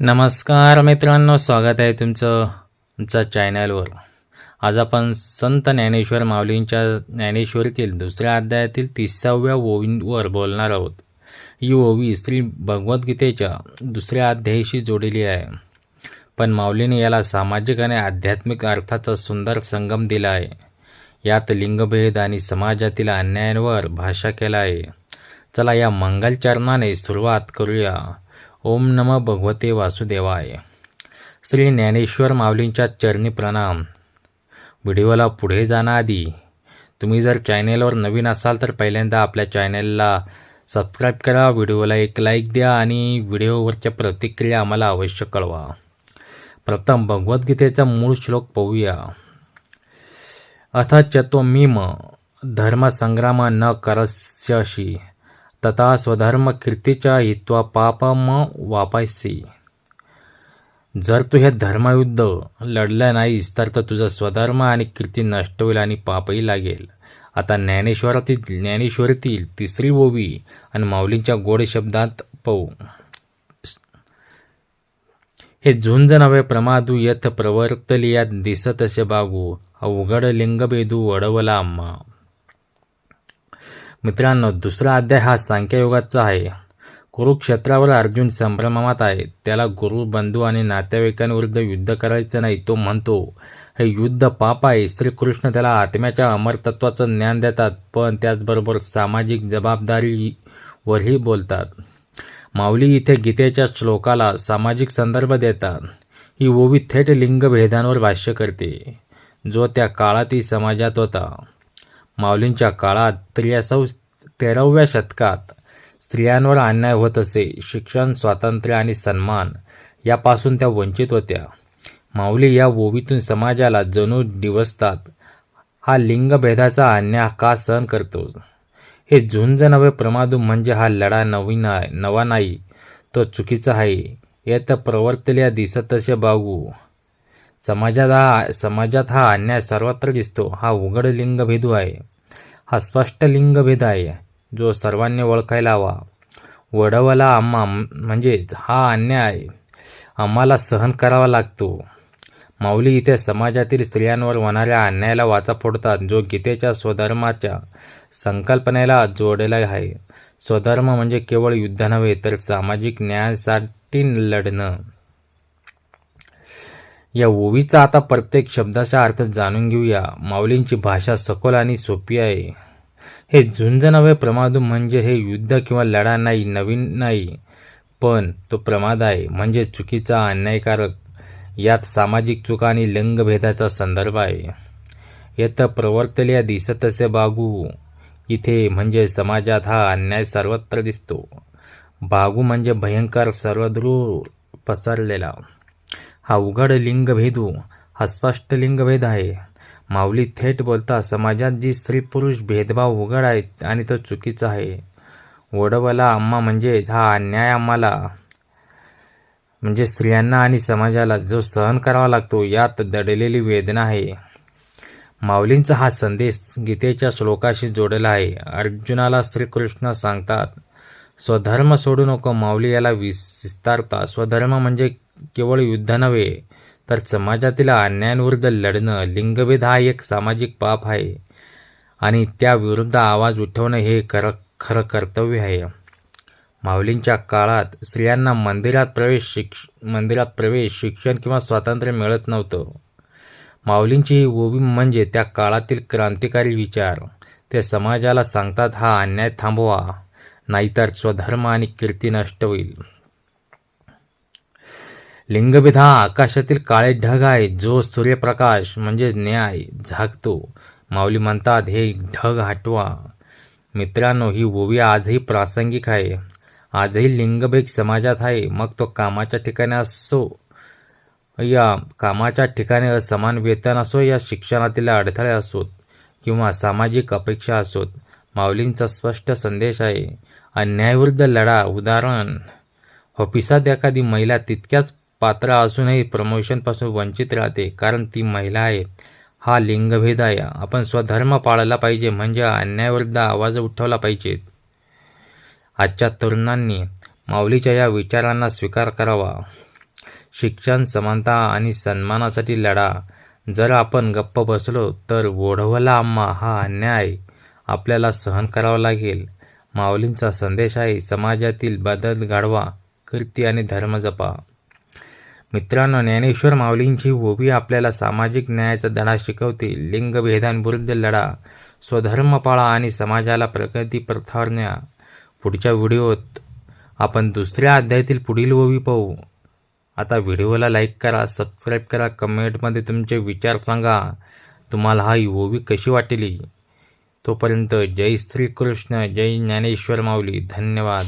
नमस्कार मित्रांनो स्वागत आहे तुमचं आमच्या चॅनलवर. आज आपण संत ज्ञानेश्वर माऊलींच्या ज्ञानेश्वरीतील दुसऱ्या अध्यायातील तिसाव्या ओवींवर बोलणार आहोत. ही ओवी श्री भगवद्गीतेच्या दुसऱ्या अध्यायाशी जोडलेली आहे. पण माऊलीने याला सामाजिक आणि आध्यात्मिक अर्थाचा सुंदर संगम दिला आहे. यात लिंगभेद आणि समाजातील अन्यायांवर भाषा केला आहे. चला या मंगलचरणाने सुरुवात करूया. ओम नम भगवते वासुदेवाय. श्री ज्ञानेश्वर माऊलींच्या चरणी प्रणाम. व्हिडिओला पुढे जाण्याआधी तुम्ही जर चॅनेलवर नवीन असाल तर पहिल्यांदा आपल्या चॅनेलला सबस्क्राईब करा व्हिडिओला एक लाईक द्या आणि व्हिडिओवरच्या प्रतिक्रिया आम्हाला अवश्य कळवा. प्रथम भगवद्गीतेचा मूळ श्लोक पाहूया. अथ चत्वमीम धर्मसंग्राम न करस्यशी तथा स्वधर्म कीर्तीच्या हित्वा पापम वापायसी. जर तू हे धर्मयुद्ध लढलं नाहीस तर तर तुझा स्वधर्म आणि कीर्ती नष्ट होईल आणि पापही लागेल. आता ज्ञानेश्वरातील ज्ञानेश्वरीतील तिसरी ओवी आणि माऊलींच्या गोड शब्दात पाहू. हे झुंज नव्हे प्रमादू यथ प्रवर्तलिया दिसतसे बागू अवघड लिंगभेदू अडवला अम्मा मित्रांनो दुसरा अध्याय हा सांख्ययोगाचा आहे. कुरुक्षेत्रावर अर्जुन संभ्रमात आहे. त्याला गुरु बंधू आणि नातेवाईकांविरुद्ध युद्ध करायचं नाही तो म्हणतो हे युद्ध पाप आहे. श्रीकृष्ण त्याला आत्म्याच्या अमरतत्वाचं ज्ञान देतात पण त्याचबरोबर सामाजिक जबाबदारीवरही बोलतात. माऊली इथे गीतेच्या श्लोकाला सामाजिक संदर्भ देतात. ही ओवी थेट लिंगभेदांवर भाष्य करते. जो त्या काळातही समाजात होता. माऊलींच्या काळात त्र्यासौ तेराव्या शतकात स्त्रियांवर अन्याय होत असे शिक्षण स्वातंत्र्य आणि सन्मान यापासून त्या वंचित होत्या. माऊली या ओवीतून समाजाला जणू दिवसतात हा लिंगभेदाचा अन्याय का सहन करतो? हे झुंज नवे प्रमादू म्हणजे हा लढा नवीन आहे नवा नाही तो चुकीचा आहे. येत प्रवर्तल्या दिसत असे बागू. समाजात हा समाजात हा अन्याय सर्वत्र दिसतो. हा उघड लिंगभेदू आहे. हा स्पष्ट लिंगभेद आहे. जो सर्वांनी ओळखायला हवा. वडवला आम्हा म्हणजेच हा अन्याय आम्हाला सहन करावा लागतो. माऊली इथे समाजातील स्त्रियांवर होणाऱ्या अन्यायाला वाचा फोडतात जो गीतेच्या स्वधर्माच्या संकल्पनेला जोडलेला आहे. स्वधर्म म्हणजे केवळ युद्ध नव्हे तर सामाजिक न्यायासाठी लढणं. या ओवीचा आता प्रत्येक शब्दाचा अर्थ जाणून घेऊया. माऊलींची भाषा सखोल आणि सोपी आहे. हे झुंज नव्हे प्रमाद म्हणजे हे युद्ध किंवा लढा नाही नवीन नाही पण तो प्रमाद आहे म्हणजे चुकीचा अन्यायकारक. यात सामाजिक चुका आणि लिंगभेदाचा संदर्भ आहे. येत प्रवर्तल्या दिसतसे बागू. इथे म्हणजे समाजात हा अन्याय सर्वत्र दिसतो. बागू म्हणजे भयंकर सर्वदूर पसरलेला. हा उघड लिंगभेदू हा स्पष्ट लिंगभेद आहे. माऊली थेट बोलता समाजात जी स्त्री पुरुष भेदभाव उघड आहेत आणि तो चुकीचा आहे. ओढवला आम्हा म्हणजेच हा अन्याय आम्हाला. म्हणजे स्त्रियांना आणि समाजाला जो सहन करावा लागतो यात दडलेली वेदना आहे. माऊलींचा हा संदेश गीतेच्या श्लोकाशी जोडला आहे. अर्जुनाला श्रीकृष्ण सांगतात स्वधर्म सोडू नको माऊली याला विस्तारता. स्वधर्म म्हणजे केवळ युद्ध नव्हे तर समाजातील अन्यायांविरुद्ध लढणं लिंगभेद हा एक सामाजिक पाप आहे. आणि त्याविरुद्ध आवाज उठवणं हे खरं खरं कर्तव्य आहे. माऊलींच्या काळात स्त्रियांना मंदिरात प्रवेश शिक्ष मंदिरात प्रवेश शिक्षण किंवा स्वातंत्र्य मिळत नव्हतं. माऊलींची ही ओवी म्हणजे त्या काळातील क्रांतिकारी विचार. ते समाजाला सांगतात हा अन्याय थांबवा नाहीतर स्वधर्म आणि कीर्ती नष्ट होईल. लिंगभेद हा आकाशातील काळे ढग आहे जो सूर्यप्रकाश म्हणजे न्याय झाकतो. माऊली म्हणतात हे ढग हटवा. मित्रांनो ही ओवी आजही प्रासंगिक आहे. आजही लिंगभेद समाजात आहे. मग तो कामाच्या ठिकाणी असो या कामाच्या ठिकाणी असमान वेतन असो या शिक्षणातील अडथळे असोत किंवा सामाजिक अपेक्षा असोत माऊलींचा स्पष्ट संदेश आहे. अन्यायविरुद्ध लढा उदाहरण हो, ऑफिसात एखादी महिला तितक्याच पात्र असूनही प्रमोशनपासून वंचित राहते कारण ती महिला आहे. हा लिंगभेद आहे. आपण स्वधर्म पाळला पाहिजे म्हणजे अन्यायाविरुद्ध आवाज उठवला पाहिजेत आजच्या तरुणांनी माऊलीच्या या विचारांना स्वीकार करावा. शिक्षण समानता आणि सन्मानासाठी लढा. जर आपण गप्प बसलो तर ओढवला आम्हा हा अन्याय आपल्याला सहन करावा लागेल. माऊलींचा संदेश आहे समाजातील बदल घडवा कीर्ती आणि धर्म जपा. मित्रांनो ज्ञानेश्वर माऊलींची ओवी आपल्याला सामाजिक न्यायाचा धडा शिकवते. लिंगभेदांविरुद्ध लढा स्वधर्म पाळा आणि समाजाला प्रगती प्रथावर न्या पुढच्या व्हिडिओत आपण दुसऱ्या अध्यायातील पुढील ओवी पाहू. आता व्हिडिओला लाईक करा सबस्क्राईब करा कमेंटमध्ये तुमचे विचार सांगा. तुम्हाला हा ही ओवी कशी वाटली? तोपर्यंत जय श्रीकृष्ण जय ज्ञानेश्वर माऊली. धन्यवाद.